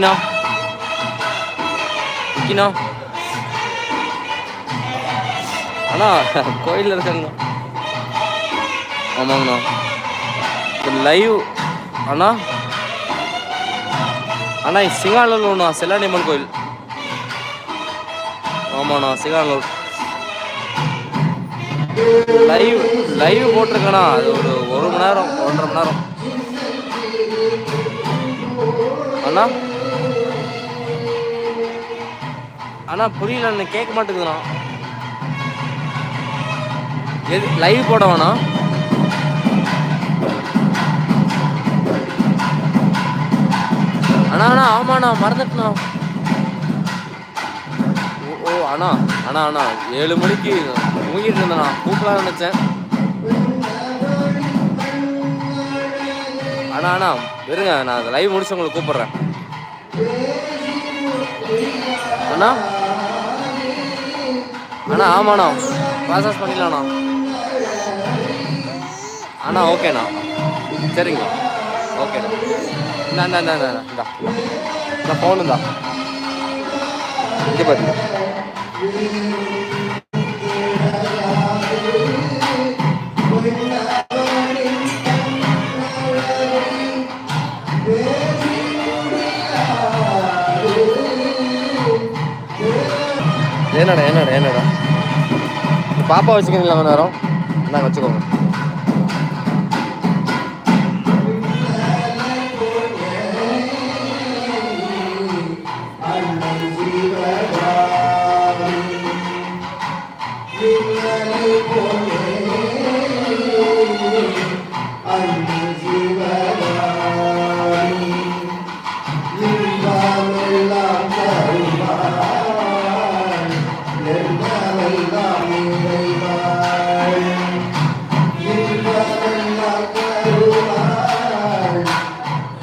விக்கினா விக்கினா அண்ணா கோயிலில் இருக்காங்க. ஆமாங்கண்ணா. லைவ் அண்ணா? அண்ணா சிங்காலூர் செல்லாண்டியம்மன் கோயில். ஆமாண்ணா சிங்காலூர் லைவ் லைவ் போட்டிருக்கேண்ணா. அது ஒரு ஒரு மணி நேரம் ஒன்றரை மணி நேரம். அண்ணா? அண்ணா புரியல எனக்கு கேட்க மாட்டேங்குதுண்ணா எது லைவ் போட வேணாம் அண்ணா அண்ணா ஆமாண்ணா மறந்துட்டுண்ணா. ஓ ஓ அண்ணா அண்ணா அண்ணா ஏழு மணிக்கு தூங்கிட்டு இருந்தேண்ணா. கூப்பிடலாம் நினச்சேன். அண்ணா அண்ணா இருங்க நான் லைவ் முடிச்சு உங்களுக்கு கூப்பிட்றேன். அண்ணா அண்ணா ஆமாண்ணா. ப்ராசஸ் பண்ணிக்கலாம்ண்ணா அண்ணா ஓகேண்ணா. சரிங்க ஓகேண்ணா. இந்தா இந்தா இந்தா இந்தா இந்தா. இந்த ஃபோனு தான் இங்கே பார்த்து என்னடா என்னடா என்னடா? பாப்பா வச்சுக்கிறீங்களா கொஞ்சம் நேரம் நாங்கள் வச்சுக்கோங்க.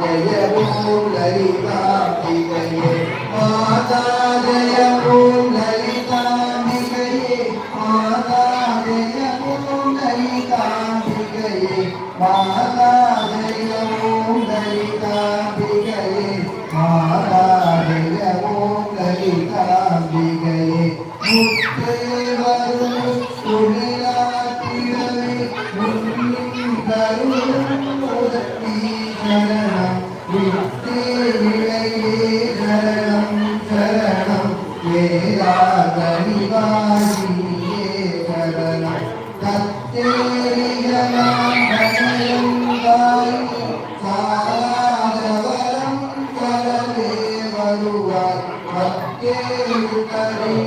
जय भूले माता जय भूले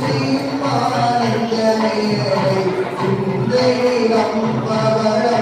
செய்யும் ஆனந்தமே சிந்தை நம்பவரம்